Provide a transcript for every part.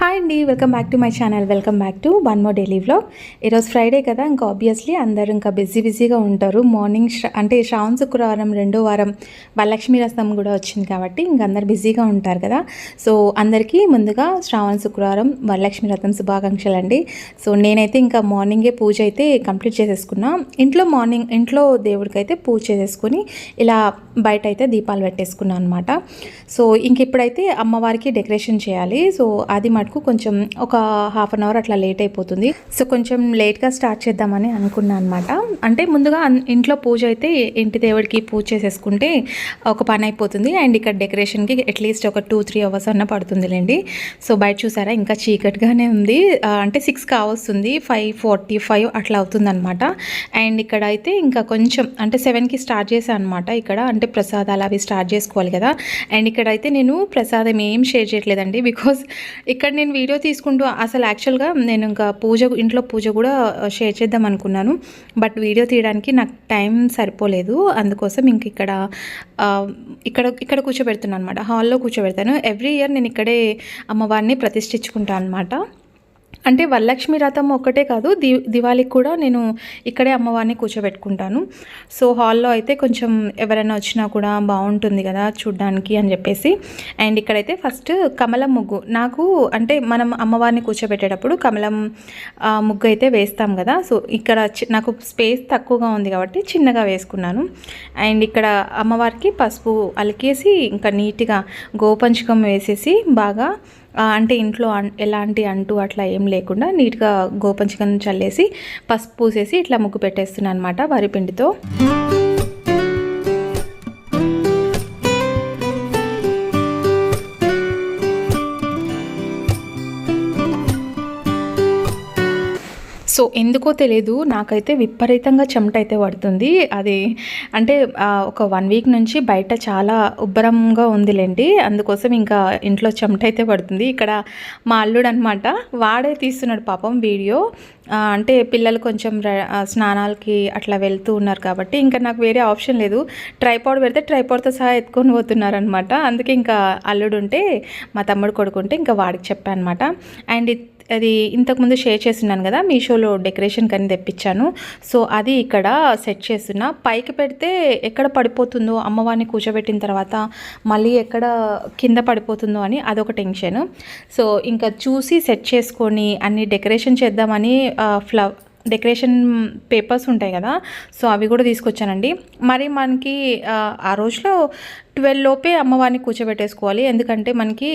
Hi అండి welcome back to my channel welcome back to one more daily vlog ఈరోజు Friday కదా ఇంకా obviously అందరూ ఇంకా బిజీ బిజీగా ఉంటారు. మార్నింగ్ అంటే శ్రావణ శుక్రవారం రెండో వారం వరలక్ష్మి రసం కూడా వచ్చింది కాబట్టి ఇంకా అందరు బిజీగా ఉంటారు కదా. సో అందరికీ ముందుగా శ్రావణ శుక్రవారం వరలక్ష్మి రథం శుభాకాంక్షలు అండి సో నేనైతే ఇంకా మార్నింగే పూజ అయితే కంప్లీట్ చేసేసుకున్నా ఇంట్లో మార్నింగ్ ఇంట్లో దేవుడికైతే పూజ చేసేసుకుని ఇలా బయట అయితే దీపాలు పెట్టేసుకున్నాను అనమాట సో ఇంక ఇప్పుడైతే అమ్మవారికి డెకరేషన్ చేయాలి. సో అది మటుకు కొంచెం ఒక హాఫ్ అన్ అవర్ అట్లా లేట్ అయిపోతుంది. సో కొంచెం లేట్గా స్టార్ట్ చేద్దామని అనుకున్నాను అనమాట అంటే ముందుగా ఇంట్లో పూజ అయితే ఇంటి దేవుడికి పూజ చేసేసుకుంటే ఒక పని అయిపోతుంది. అండ్ ఇక్కడ డెకరేషన్కి అట్లీస్ట్ ఒక టూ త్రీ అవర్స్ అన్న పడుతుందిలేండి. సో బయట చూసారా? ఇంకా చీకటిగానే ఉంది. అంటే సిక్స్ కావస్తుంది. ఫైవ్ ఫార్టీ ఫైవ్ అట్లా అవుతుందన్నమాట అండ్ ఇక్కడ అయితే ఇంకా కొంచెం అంటే సెవెన్కి స్టార్ట్ చేశాను అనమాట ఇక్కడ. అంటే ప్రసాదాలు అవి స్టార్ట్ చేసుకోవాలి కదా. అండ్ ఇక్కడ అయితే నేను ప్రసాదం ఏం షేర్ చేయట్లేదండి. బికాజ్ ఇక్కడ నేను వీడియో తీసుకుంటూ అసలు యాక్చువల్గా నేను ఇంకా పూజ ఇంట్లో పూజ కూడా షేర్ చేద్దాం అనుకున్నాను. బట్ వీడియో తీయడానికి నాకు టైం సరిపోలేదు. అందుకోసం ఇంక ఇక్కడ ఇక్కడ ఇక్కడ కూర్చోబెడుతున్నాను అనమాట హాల్లో కూర్చోబెడతాను. ఎవ్రీ ఇయర్ నేను ఇక్కడే అమ్మవారిని ప్రతిష్ఠించుకుంటాను అనమాట అంటే వరలక్ష్మి రథం ఒక్కటే కాదు ది దివాళికి కూడా నేను ఇక్కడే అమ్మవారిని కూర్చోబెట్టుకుంటాను. సో హాల్లో అయితే కొంచెం ఎవరైనా వచ్చినా కూడా బాగుంటుంది కదా చూడ్డానికి అని చెప్పేసి. అండ్ ఇక్కడైతే ఫస్ట్ కమలం ముగ్గు. నాకు అంటే మనం అమ్మవారిని కూర్చోబెట్టేటప్పుడు కమలం ముగ్గు అయితే వేస్తాం కదా. సో ఇక్కడ చి- నాకు స్పేస్ తక్కువగా ఉంది కాబట్టి చిన్నగా వేసుకున్నాను. అండ్ ఇక్కడ అమ్మవారికి పసుపు అలికేసి ఇంకా నీట్గా గోపంచకం వేసేసి బాగా అంటే ఇంట్లో అన్- ఎలాంటి అంటు అట్లా ఏం లేకుండా నీట్గా గోపంచకం చల్లేసి పసుపు పూసేసి ఇట్లా ముగ్గు పెట్టేస్తున్నాను అనమాట వరి పిండితో. సో ఎందుకో తెలియదు నాకైతే విపరీతంగా చెమట అయితే పడుతుంది. అది అంటే ఒక వన్ వీక్ నుంచి బయట చాలా ఉబ్బరంగా ఉందిలేండి. అందుకోసం ఇంకా ఇంట్లో చెమట అయితే పడుతుంది. ఇక్కడ మా అల్లుడు అనమాట వాడే తీస్తున్నాడు పాపం వీడియో. అంటే పిల్లలు కొంచెం స్నానాలకి అట్లా వెళ్తూ ఉన్నారు కాబట్టి ఇంకా నాకు వేరే ఆప్షన్ లేదు. ట్రైపాడ్ పెడితే ట్రైపాడ్తో సహా ఎత్తుకొని పోతున్నారు అనమాట అందుకే ఇంకా అల్లుడు ఉంటే మా తమ్ముడు కొడుకుంటే ఇంకా వాడికి చెప్పాను అనమాట అండ్ అది ఇంతకుముందు షేర్ చేస్తున్నాను కదా మీషోలో డెకరేషన్ కని తెప్పించాను. సో అది ఇక్కడ సెట్ చేస్తున్నా. పైకి పెడితే ఎక్కడ పడిపోతుందో అమ్మవారిని కూర్చోబెట్టిన తర్వాత మళ్ళీ ఎక్కడ కింద పడిపోతుందో అని అదొక టెన్షన్. సో ఇంకా చూసి సెట్ చేసుకొని అన్ని డెకరేషన్ చేద్దామని ఫ్లవ డెకరేషన్ పేపర్స్ ఉంటాయి కదా సో అవి కూడా తీసుకొచ్చానండి. మరి మనకి ఆ రోజులో ట్వెల్వ్ లోపే అమ్మవారిని కూర్చోబెట్టేసుకోవాలి. ఎందుకంటే మనకి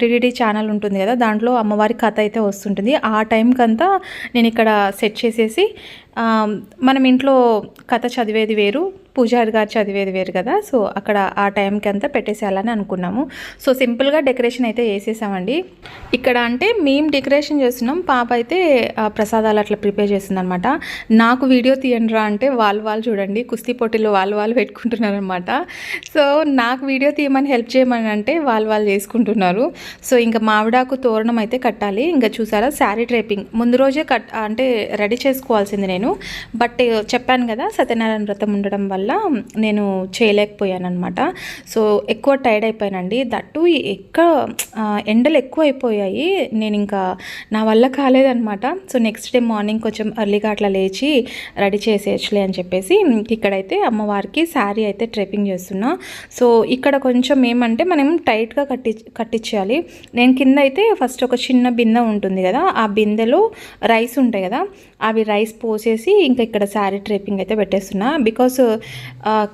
టీడీడీ ఛానల్ ఉంటుంది కదా దాంట్లో అమ్మవారి కథ అయితే వస్తుంటుంది. ఆ టైంకి అంతా నేను ఇక్కడ సెట్ చేసేసి మనం ఇంట్లో కథ చదివేది వేరు పూజారి గారు చదివేది వేరు కదా. సో అక్కడ ఆ టైంకి అంతా పెట్టేసేయాలని అనుకున్నాము. సో సింపుల్గా డెకరేషన్ అయితే వేసేసామండి. ఇక్కడ అంటే మేము డెకరేషన్ చేస్తున్నాం. పాప అయితే ప్రసాదాలు అట్లా ప్రిపేర్ చేసిందనమాట నాకు వీడియో తీయండిరా అంటే వాళ్ళు వాళ్ళు చూడండి. కుస్తీ పోటీలో వాళ్ళు వాళ్ళు పెట్టుకుంటున్నారు అనమాట సో నాకు వీడియో తీయమని హెల్ప్ చేయమని అంటే వాళ్ళు వాళ్ళు చేసుకుంటున్నారు. సో ఇంకా మావిడాకు తోరణం అయితే కట్టాలి. ఇంకా చూసారా శారీ డ్రైపింగ్. ముందు రోజే కట్ అంటే రెడీ చేసుకోవాల్సింది నేను. బట్ చెప్పాను కదా సత్యనారాయణ వ్రతం ఉండడం వల్ల నేను చేయలేకపోయాను అనమాట సో ఎక్కువ టైర్డ్ అయిపోయానండి. దట్టు ఎక్కువ ఎండలు ఎక్కువ అయిపోయాయి నేను ఇంకా నా వల్ల కాలేదనమాట సో నెక్స్ట్ డే మార్నింగ్ కొంచెం ఎర్లీగా అట్లా లేచి రెడీ చేసేయచ్చులే అని చెప్పేసి ఇక్కడైతే అమ్మవారికి శారీ అయితే ట్రెపింగ్ చేస్తున్నా. సో ఇక్కడ కొంచెం ఏమంటే మనం టైట్గా కట్టి కట్టించాలి నేను కింద అయితే ఫస్ట్ ఒక చిన్న బిందె ఉంటుంది కదా ఆ బిందెలో రైస్ ఉంటాయి కదా అవి రైస్ పోసే పోసేసి ఇంకా ఇక్కడ శారీ ట్రేపింగ్ అయితే పెట్టేస్తున్నా. బికాస్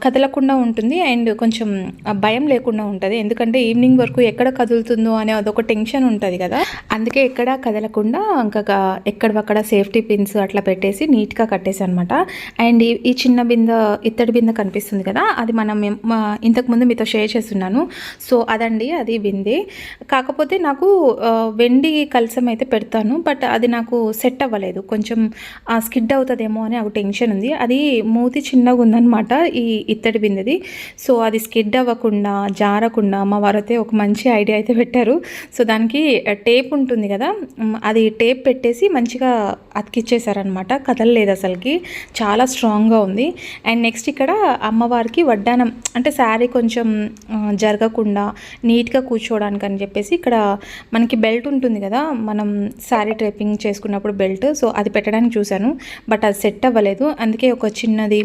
కదలకుండా ఉంటుంది అండ్ కొంచెం భయం లేకుండా ఉంటుంది. ఎందుకంటే ఈవినింగ్ వరకు ఎక్కడ కదులుతుందో అనే అదొక టెన్షన్ ఉంటుంది కదా. అందుకే ఎక్కడ కదలకుండా ఇంకా ఎక్కడక్కడ సేఫ్టీ పిన్స్ అట్లా పెట్టేసి నీట్గా కట్టేసి అనమాట అండ్ ఈ- చిన్న బిందె ఇత్తడి బిందె కనిపిస్తుంది కదా అది మనం ఇంతకుముందు మీతో షేర్ చేస్తున్నాను. సో అదండి అది బిందె కాకపోతే నాకు వెండి కలసం అయితే పెడతాను బట్ అది నాకు సెట్ అవ్వలేదు. కొంచెం స్కిడ్ అవుతుంది అవుతుందేమో అని ఒక టెన్షన్ ఉంది. అది మూతి చిన్నగా ఉందన్నమాట ఈ ఇత్తడి బిందెది. సో అది స్కిడ్ అవ్వకుండా జారకుండా మా వారైతే ఒక మంచి ఐడియా అయితే పెట్టారు. సో దానికి టేప్ ఉంటుంది కదా అది టేప్ పెట్టేసి మంచిగా అతికిచ్చేసారనమాట కదలలేదు అసలుకి. చాలా స్ట్రాంగ్గా ఉంది. అండ్ నెక్స్ట్ ఇక్కడ అమ్మవారికి వడ్డానం అంటే శారీ కొంచెం జరగకుండా నీట్గా కూర్చోవడానికి అని చెప్పేసి ఇక్కడ మనకి బెల్ట్ ఉంటుంది కదా మనం శారీ ట్రేపింగ్ చేసుకున్నప్పుడు బెల్ట్. సో అది పెట్టడానికి చూశాను. బట్ అది సెట్ అవ్వలేదు. అందుకే ఒక చిన్నది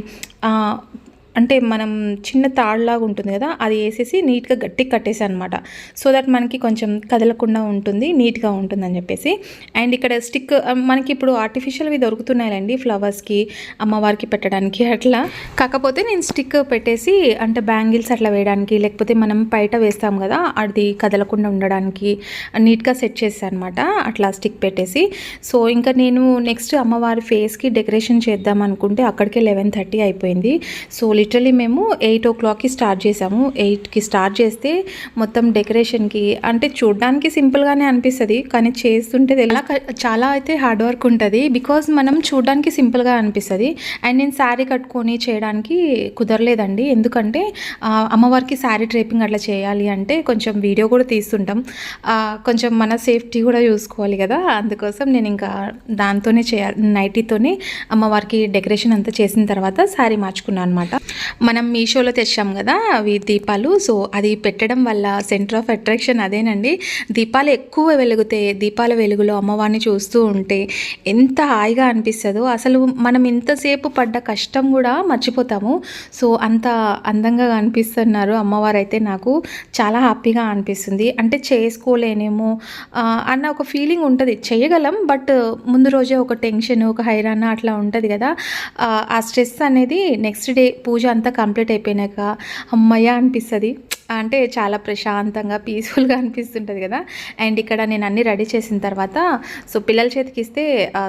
అంటే మనం చిన్న తాడులాగా ఉంటుంది కదా అది వేసేసి నీట్గా గట్టిగా కట్టేసాను అనమాట సో దట్ మనకి కొంచెం కదలకుండా ఉంటుంది నీట్గా ఉంటుందని చెప్పేసి. అండ్ ఇక్కడ స్టిక్ మనకి ఇప్పుడు ఆర్టిఫిషియల్వి దొరుకుతున్నాయండి ఫ్లవర్స్కి అమ్మవారికి పెట్టడానికి అట్లా. కాకపోతే నేను స్టిక్ పెట్టేసి అంటే బ్యాంగిల్స్ అట్లా వేయడానికి లేకపోతే మనం బయట వేస్తాం కదా అది కదలకుండా ఉండడానికి నీట్గా సెట్ చేస్తాను అనమాట అట్లా స్టిక్ పెట్టేసి. సో ఇంకా నేను నెక్స్ట్ అమ్మవారి ఫేస్కి డెకరేషన్ చేద్దాం అనుకుంటే అక్కడికే లెవెన్ థర్టీ అయిపోయింది. సో లిటరలీ మేము ఎయిట్ ఓ క్లాక్కి స్టార్ట్ చేసాము. ఎయిట్కి స్టార్ట్ చేస్తే మొత్తం డెకరేషన్కి అంటే చూడడానికి సింపుల్గానే అనిపిస్తుంది కానీ చేస్తుంటే ఎలా చాలా అయితే హార్డ్ వర్క్ ఉంటుంది. బికాజ్ మనం చూడడానికి సింపుల్గా అనిపిస్తుంది. అండ్ నేను శారీ కట్టుకొని చేయడానికి కుదరలేదండి. ఎందుకంటే అమ్మవారికి శారీ ట్రేపింగ్ అట్లా చేయాలి అంటే కొంచెం వీడియో కూడా తీస్తుంటాం. కొంచెం మన సేఫ్టీ కూడా చూసుకోవాలి కదా. అందుకోసం నేను ఇంకా దాంతోనే చేయాలి నైటీతోనే అమ్మవారికి డెకరేషన్ అంతా చేసిన తర్వాత శారీ మార్చుకున్నాను అనమాట మనం మీషోలో తెచ్చాం కదా అవి దీపాలు. సో అది పెట్టడం వల్ల సెంటర్ ఆఫ్ అట్రాక్షన్ అదేనండి. దీపాలు ఎక్కువ వెలుగుతే దీపాల వెలుగులో అమ్మవారిని చూస్తూ ఉంటే ఎంత హాయిగా అనిపిస్తుందో. అసలు మనం ఇంతసేపు పడ్డ కష్టం కూడా మర్చిపోతాము. సో అంత అందంగా అనిపిస్తున్నారు అమ్మవారు అయితే నాకు. చాలా హ్యాపీగా అనిపిస్తుంది. అంటే చేసుకోలేనేమో అన్న ఒక ఫీలింగ్ ఉంటుంది. చేయగలం బట్ ముందు రోజే ఒక టెన్షన్ ఒక హైరాణ అట్లా ఉంటుంది కదా. ఆ, ఆ స్ట్రెస్ అనేది నెక్స్ట్ డే పూజ అంతా కంప్లీట్ అయిపోయినాక అమ్మయ్య అనిపిస్తుంది. అంటే చాలా ప్రశాంతంగా పీస్ఫుల్గా అనిపిస్తుంటుంది కదా. అండ్ ఇక్కడ నేను అన్నీ రెడీ చేసిన తర్వాత సో పిల్లల చేతికి ఇస్తే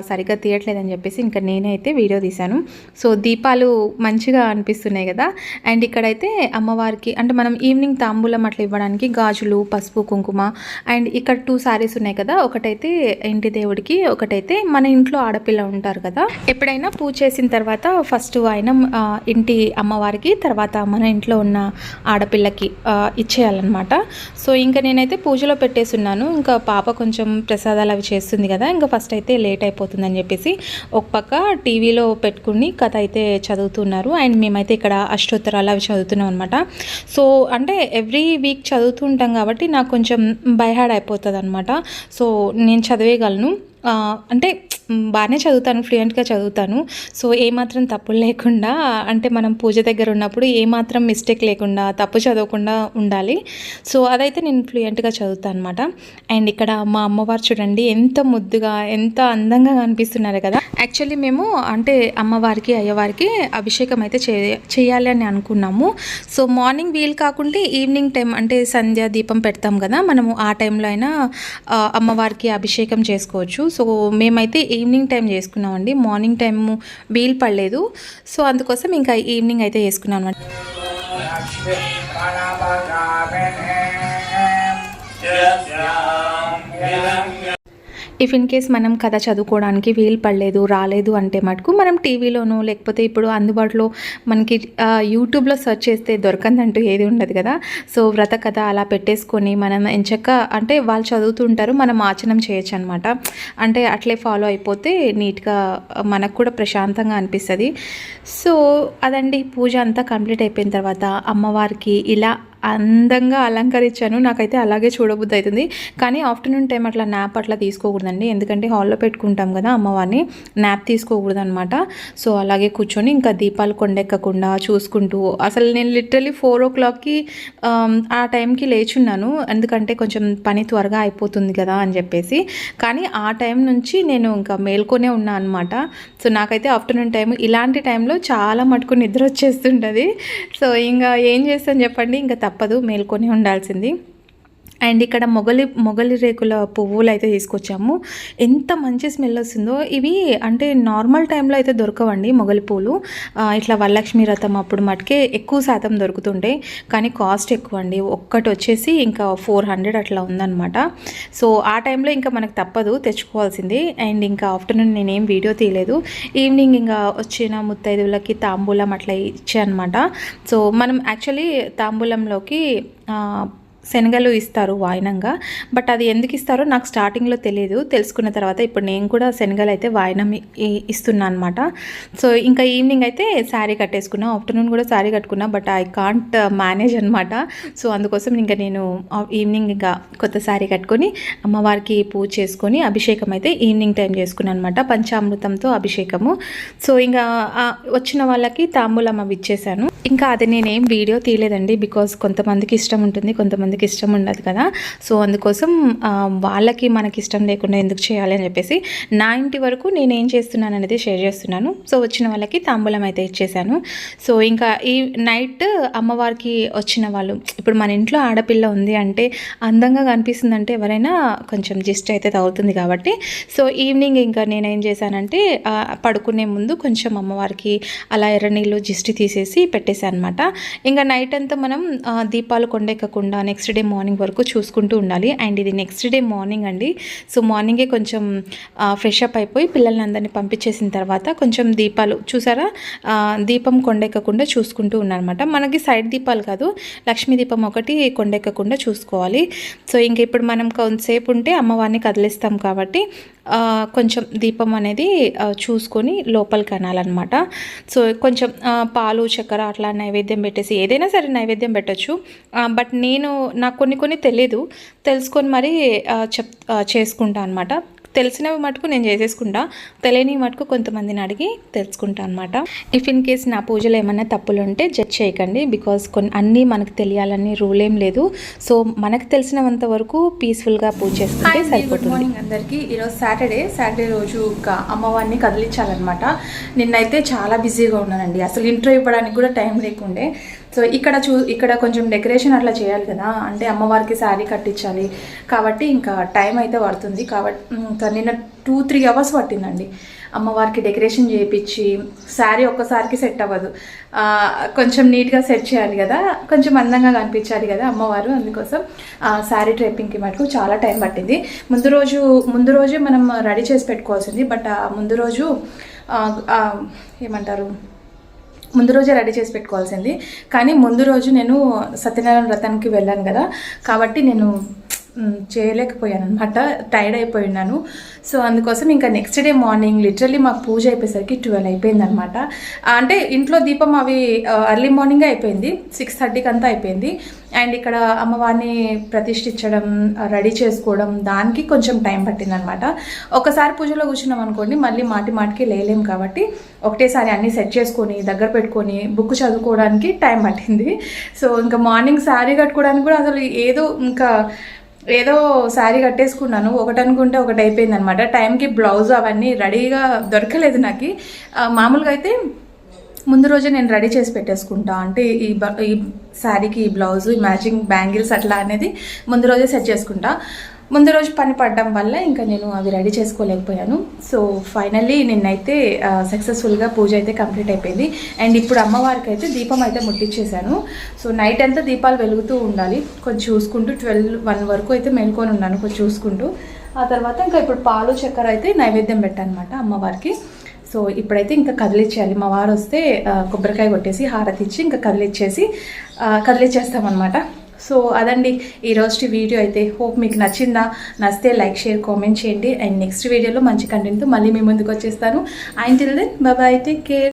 సరిగ్గా తీయట్లేదని చెప్పేసి ఇంకా నేనైతే వీడియో తీశాను. సో దీపాలు మంచిగా అనిపిస్తున్నాయి కదా. అండ్ ఇక్కడైతే అమ్మవారికి అంటే మనం ఈవినింగ్ తాంబూలం అట్లా ఇవ్వడానికి గాజులు పసుపు కుంకుమ అండ్ ఇక్కడ టూ సారీస్ ఉన్నాయి కదా. ఒకటైతే ఇంటి దేవుడికి ఒకటైతే మన ఇంట్లో ఆడపిల్ల ఉంటారు కదా. ఎప్పుడైనా పూజ చేసిన తర్వాత ఫస్ట్ ఆయన ఇంటి అమ్మవారికి తర్వాత మన ఇంట్లో ఉన్న ఆడపిల్లకి ఇచ్చేయాలన్నమాట. సో ఇంకా నేనైతే పూజలో పెట్టేస్తున్నాను ఇంకా పాప కొంచెం ప్రసాదాలు అవి చేస్తుంది కదా ఇంకా ఫస్ట్ అయితే లేట్ అయిపోతుందని చెప్పేసి ఒక పక్క టీవీలో పెట్టుకుని కథ అయితే చదువుతున్నారు. అండ్ మేమైతే ఇక్కడ అష్టోత్తరాలు అవి చదువుతున్నాం అనమాట సో అంటే ఎవ్రీ వీక్ చదువుతూ ఉంటాం కాబట్టి నాకు కొంచెం బైహాడ్ అయిపోతుంది అనమాట సో నేను చదివేయగలను. అంటే బాగానే చదువుతాను ఫ్లూయెంట్గా చదువుతాను. సో ఏమాత్రం తప్పులు లేకుండా అంటే మనం పూజ దగ్గర ఉన్నప్పుడు ఏమాత్రం మిస్టేక్ లేకుండా తప్పు చదవకుండా ఉండాలి. సో అదైతే నేను ఫ్లూయెంట్గా చదువుతాను అనమాట అండ్ ఇక్కడ మా అమ్మవారు చూడండి ఎంత ముద్దుగా ఎంత అందంగా కనిపిస్తున్నారు కదా. యాక్చువల్లీ మేము అంటే అమ్మవారికి అయ్యవారికి అభిషేకం అయితే చేయాలి అని అనుకున్నాము. సో మార్నింగ్ వీలు కాకుండా ఈవినింగ్ టైం అంటే సంధ్యా దీపం పెడతాం కదా. మనము ఆ టైంలో అయినా అమ్మవారికి అభిషేకం చేసుకోవచ్చు. సో మేమైతే ఈవినింగ్ టైం చేసుకున్నామండి. మార్నింగ్ టైం వీలు పడలేదు. సో అందుకోసం ఇంకా ఈవినింగ్ అయితే చేసుకున్నాం అనమాట ఇఫ్ ఇన్ కేస్ మనం కథ చదువుకోవడానికి వీలు పడలేదు రాలేదు అంటే మటుకు మనం టీవీలోనూ లేకపోతే ఇప్పుడు అందుబాటులో మనకి యూట్యూబ్లో సెర్చ్ చేస్తే దొరకందంటూ ఏది ఉండదు కదా. సో వ్రత కథ అలా పెట్టేసుకొని మనం ఎంచక్క అంటే వాళ్ళు చదువుతుంటారు మనం ఆచరణ చేయొచ్చు అనమాట అంటే అట్లే ఫాలో అయిపోతే నీట్గా మనకు కూడా ప్రశాంతంగా అనిపిస్తుంది. సో అదండి. పూజ అంతా కంప్లీట్ అయిపోయిన తర్వాత అమ్మవారికి ఇలా అందంగా అలంకరించాను. నాకైతే అలాగే చూడబుద్ధి అవుతుంది కానీ ఆఫ్టర్నూన్ టైం అట్లా నాప్ అట్లా తీసుకోకూడదండి. ఎందుకంటే హాల్లో పెట్టుకుంటాం కదా అమ్మవారిని నాప్ తీసుకోకూడదు అనమాట సో అలాగే కూర్చొని ఇంకా దీపాలు కొండెక్కకుండా చూసుకుంటూ అసలు నేను లిటరలీ ఫోర్ ఓ క్లాక్కి ఆ టైంకి లేచున్నాను. ఎందుకంటే కొంచెం పని త్వరగా అయిపోతుంది కదా అని చెప్పేసి. కానీ ఆ టైం నుంచి నేను ఇంకా మేల్కొనే ఉన్నా అనమాట సో నాకైతే ఆఫ్టర్నూన్ టైం ఇలాంటి టైంలో చాలా మటుకు నిద్ర వచ్చేస్తుంటుంది సో ఇంకా ఏం చేస్తాను చెప్పండి? ఇంకా తప్పదు మేల్కొని ఉండాల్సింది. అండ్ ఇక్కడ మొగలి మొగలి రేకుల పువ్వులు అయితే తీసుకొచ్చాము. ఎంత మంచి స్మెల్ వస్తుందో ఇవి అంటే నార్మల్ టైంలో అయితే దొరకవండి మొగలి పూలు. ఇట్లా వరలక్ష్మి రథం అప్పుడు మటుకే ఎక్కువ శాతం దొరుకుతుంటాయి. కానీ కాస్ట్ ఎక్కువ అండి ఒక్కటి వచ్చేసి ఇంకా ఫోర్ హండ్రెడ్ అట్లా ఉందన్నమాట. సో ఆ టైంలో ఇంకా మనకు తప్పదు తెచ్చుకోవాల్సింది. అండ్ ఇంకా ఆఫ్టర్నూన్ నేనేం వీడియో తీయలేదు. ఈవినింగ్ ఇంకా వచ్చిన ముత్తైదువులకి తాంబూలం అట్లా ఇచ్చానమాట. సో మనం యాక్చువల్లీ తాంబూలంలోకి శనగలు ఇస్తారు వాయినంగా. బట్ అది ఎందుకు ఇస్తారో నాకు స్టార్టింగ్లో తెలియదు. తెలుసుకున్న తర్వాత ఇప్పుడు నేను కూడా శనగలు అయితే వాయినం ఇస్తున్నా అనమాట సో ఇంకా ఈవినింగ్ అయితే శారీ కట్టేసుకున్నా. ఆఫ్టర్నూన్ కూడా శారీ కట్టుకున్నా. బట్ ఐ కాంట్ మేనేజ్ అనమాట సో అందుకోసం ఇంకా నేను uh, ఈవినింగ్ ఇంకా కొత్త శారీ కట్టుకొని అమ్మవారికి పూజ చేసుకొని అభిషేకం అయితే ఈవినింగ్ టైం చేసుకున్నాను అనమాట పంచామృతంతో అభిషేకము. సో ఇంకా వచ్చిన వాళ్ళకి తాంబూలం అవి ఇచ్చేసాను. ఇంకా అది నేనేం వీడియో తీయలేదండి. బికాజ్ కొంతమందికి ఇష్టం ఉంటుంది కొంతమంది ఎందుకు ఇష్టం ఉండదు కదా. సో అందుకోసం వాళ్ళకి మనకి ఇష్టం లేకుండా ఎందుకు చేయాలి అని చెప్పేసి నా ఇంటి వరకు నేను ఏం చేస్తున్నాను అనేది షేర్ చేస్తున్నాను. సో వచ్చిన వాళ్ళకి తాంబూలం అయితే ఇచ్చేసాను. సో ఇంకా ఈ నైట్ అమ్మవారికి వచ్చిన వాళ్ళు ఇప్పుడు మన ఇంట్లో ఆడపిల్ల ఉంది అంటే అందంగా కనిపిస్తుంది అంటే ఎవరైనా కొంచెం జిస్ట్ అయితే తగులుతుంది కాబట్టి. సో ఈవినింగ్ ఇంకా నేనేం చేశానంటే పడుకునే ముందు కొంచెం అమ్మవారికి అలా ఎర్ర నీళ్ళు జిస్టి తీసేసి పెట్టేశాను అనమాట ఇంకా నైట్ అంతా మనం దీపాలు కొండెక్కకుండా నెక్స్ట్ నెక్స్ట్ డే మార్నింగ్ వరకు చూసుకుంటూ ఉండాలి. అండ్ ఇది నెక్స్ట్ డే మార్నింగ్ అండి. సో మార్నింగే కొంచెం ఫ్రెష్ అప్ అయిపోయి పిల్లల్ని అందరినీ పంపించేసిన తర్వాత కొంచెం దీపాలు చూసారా? దీపం కొండెక్కకుండా చూసుకుంటూ ఉన్నారనమాట మనకి సైడ్ దీపాలు కాదు లక్ష్మీ దీపం ఒకటి కొండెక్కకుండా చూసుకోవాలి. సో ఇంక ఇప్పుడు మనం కొంతసేపు ఉంటే అమ్మవారిని కదిలిస్తాం కాబట్టి కొంచెం దీపం అనేది చూసుకొని లోపలికి అనాలన్నమాట. సో కొంచెం పాలు చక్కెర అట్లా నైవేద్యం పెట్టేసి ఏదైనా సరే నైవేద్యం పెట్టచ్చు. బట్ నేను నాకు కొన్ని కొన్ని తెలియదు తెలుసుకొని మరి చెప్ చేసుకుంటా అనమాట తెలిసినవి మటుకు నేను చేసేసుకుంటా. తెలియని మటుకు కొంతమందిని అడిగి తెలుసుకుంటా అనమాట ఇఫ్ ఇన్ కేస్ నా పూజలో ఏమైనా తప్పులు ఉంటే జడ్జ్ చేయకండి. బికాస్ కొన్ని అన్నీ మనకు తెలియాలని రూల్ ఏం లేదు. సో మనకు తెలిసినంత వరకు పీస్ఫుల్గా పూజ చేసుకుంటే గుడ్ సరిపోతుంది. మార్నింగ్ అందరికీ. ఈరోజు సాటర్డే సాటర్డే రోజు అమ్మవారిని కదిలించాలన్నమాట. నిన్నైతే చాలా బిజీగా ఉన్నానండి. అసలు ఇంట్రో ఇవ్వడానికి కూడా టైం లేకుండే. సో ఇక్కడ చూ ఇక్కడ కొంచెం డెకరేషన్ అట్లా చేయాలి కదా. అంటే అమ్మవారికి శారీ కట్టించాలి. కాబట్టి ఇంకా టైం అయితే పడుతుంది. కాబట్టి ఇంకా నిన్న టూ త్రీ అవర్స్ పట్టిందండి. అమ్మవారికి డెకరేషన్ చేయించి శారీ ఒక్కసారికి సెట్ అవ్వదు. కొంచెం నీట్గా సెట్ చేయాలి కదా. కొంచెం అందంగా కనిపించాలి కదా అమ్మవారు. అందుకోసం ఆ, శారీ డ్రైపింగ్కి మటుకు చాలా టైం పట్టింది. ముందు రోజు ముందు రోజే మనం రెడీ చేసి పెట్టుకోవాల్సింది. బట్ ముందు రోజు ఏమంటారు? ముందు రోజే రెడీ చేసి పెట్టుకోవాల్సింది. కానీ ముందు రోజు నేను సత్యనారాయణ వ్రతానికి వెళ్ళాను కదా. కాబట్టి నేను చేయలేకపోయాను అనమాట టైర్డ్ అయిపోయినాను. సో అందుకోసం ఇంకా నెక్స్ట్ డే మార్నింగ్ లిటరలీ మాకు పూజ అయిపోయేసరికి ట్వెల్వ్ అయిపోయింది అనమాట అంటే ఇంట్లో దీపం అవి అర్లీ మార్నింగ్ అయిపోయింది. సిక్స్ థర్టీకి అంతా అయిపోయింది. అండ్ ఇక్కడ అమ్మవారిని ప్రతిష్ఠించడం రెడీ చేసుకోవడం దానికి కొంచెం టైం పట్టిందనమాట ఒకసారి పూజలో కూర్చున్నాం అనుకోండి మళ్ళీ మాటి మాటికి లేలేం కాబట్టి ఒకటేసారి అన్నీ సెట్ చేసుకొని దగ్గర పెట్టుకొని బుక్ చదువుకోవడానికి టైం పట్టింది. సో ఇంకా మార్నింగ్ శారీ కట్టుకోవడానికి కూడా అసలు ఏదో ఇంకా ఏదో శారీ కట్టేసుకున్నాను ఒకటి అనుకుంటే ఒకటి అయిపోయింది అనమాట టైంకి బ్లౌజ్ అవన్నీ రెడీగా దొరకలేదు నాకు. మామూలుగా అయితే ముందు రోజే నేను రెడీ చేసి పెట్టేసుకుంటా. అంటే ఈ ఈ శారీకి ఈ బ్లౌజ్ ఈ మ్యాచింగ్ బ్యాంగిల్స్ అట్లా అనేది ముందు రోజే సెట్ చేసుకుంటా. ముందు రోజు పని పడడం వల్ల ఇంకా నేను అవి రెడీ చేసుకోలేకపోయాను. సో ఫైనల్లీ నిన్నైతే సక్సెస్ఫుల్గా పూజ అయితే కంప్లీట్ అయిపోయింది. అండ్ ఇప్పుడు అమ్మవారికి అయితే దీపం అయితే ముట్టించేశాను సో నైట్ అంతా దీపాలు వెలుగుతూ ఉండాలి. కొంచెం చూసుకుంటూ ట్వెల్వ్ వన్ వరకు అయితే మేల్కొని ఉన్నాను కొంచెం చూసుకుంటూ. ఆ తర్వాత ఇంకా ఇప్పుడు పాలు చక్కెర అయితే నైవేద్యం పెట్టానమాట అమ్మవారికి. సో ఇప్పుడైతే ఇంకా కదిలిచ్చేయాలి. మా వారు వస్తే కొబ్బరికాయ కొట్టేసి హారతి ఇచ్చి ఇంకా కదిలిచ్చేసి కదిలిచ్చేస్తామన్నమాట. సో అదండి ఈ రోజు వీడియో అయితే. హోప్ మీకు నచ్చిందా? నచ్చితే లైక్ షేర్ కామెంట్ చేయండి. అండ్ నెక్స్ట్ వీడియోలో మంచి కంటెంట్తో మళ్ళీ మీ ముందుకు వచ్చేస్తాను. And till then bye take care